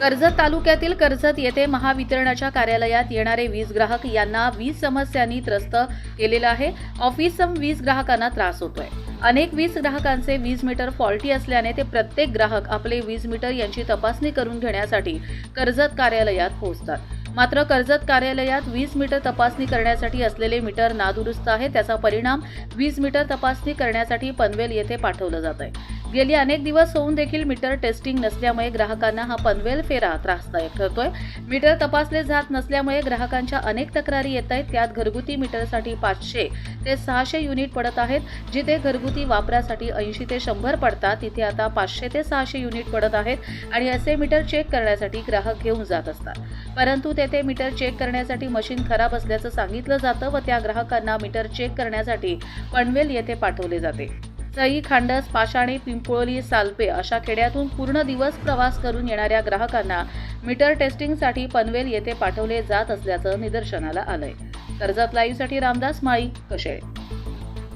कर्जत तालुक्यातील कर्जत येथे महावितरणाच्या कार्यालयात येणारे वीज ग्राहक यांना वीज समस्यांनी त्रस्त केलेलं आहे. ऑफिस वीज ग्राहकांना त्रास होतोय. अनेक वीज ग्राहकांचे वीज मीटर फॉल्टी असल्याने ते प्रत्येक ग्राहक आपले वीज मीटर यांची तपासणी करून घेण्यासाठी कर्जत कार्यालयात पोहोचतात. मात्र कर्जत कार्यालयात वीज मीटर तपासणी करण्यासाठी असलेले मीटर नादुरुस्त आहे. त्याचा परिणाम वीज मीटर तपासणी करण्यासाठी पनवेल येथे पाठवलं जात आहे. गेली अनेक दिवस होऊन देखील मीटर टेस्टिंग नसल्यामुळे ग्राहकांना हा पनवेल फेरा त्रासदायक ठरतोय. मीटर तपासले जात नसल्यामुळे ग्राहकांच्या अनेक तक्रारी येत आहेत. त्यात घरगुती मीटरसाठी पाचशे ते सहाशे युनिट पडत आहेत. जिथे घरगुती वापरासाठी ऐंशी ते शंभर पडतात तिथे आता पाचशे ते सहाशे युनिट पडत आहेत आणि असे मीटर चेक करण्यासाठी ग्राहक घेऊन जात असतात. परंतु तेथे मीटर चेक करण्यासाठी मशीन खराब असल्याचं सांगितलं जातं व त्या ग्राहकांना मीटर चेक करण्यासाठी पनवेल येथे पाठवले जाते. सई खांडस पाषाणे पिंपोळी सालपे अशा खेड्यातून पूर्ण दिवस प्रवास करून येणाऱ्या ग्राहकांना मीटर टेस्टिंगसाठी पनवेल येथे पाठवले जात असल्याचं निदर्शनाला आलंय. कर्जत लाईव्हसाठी रामदास माळी कशेळे.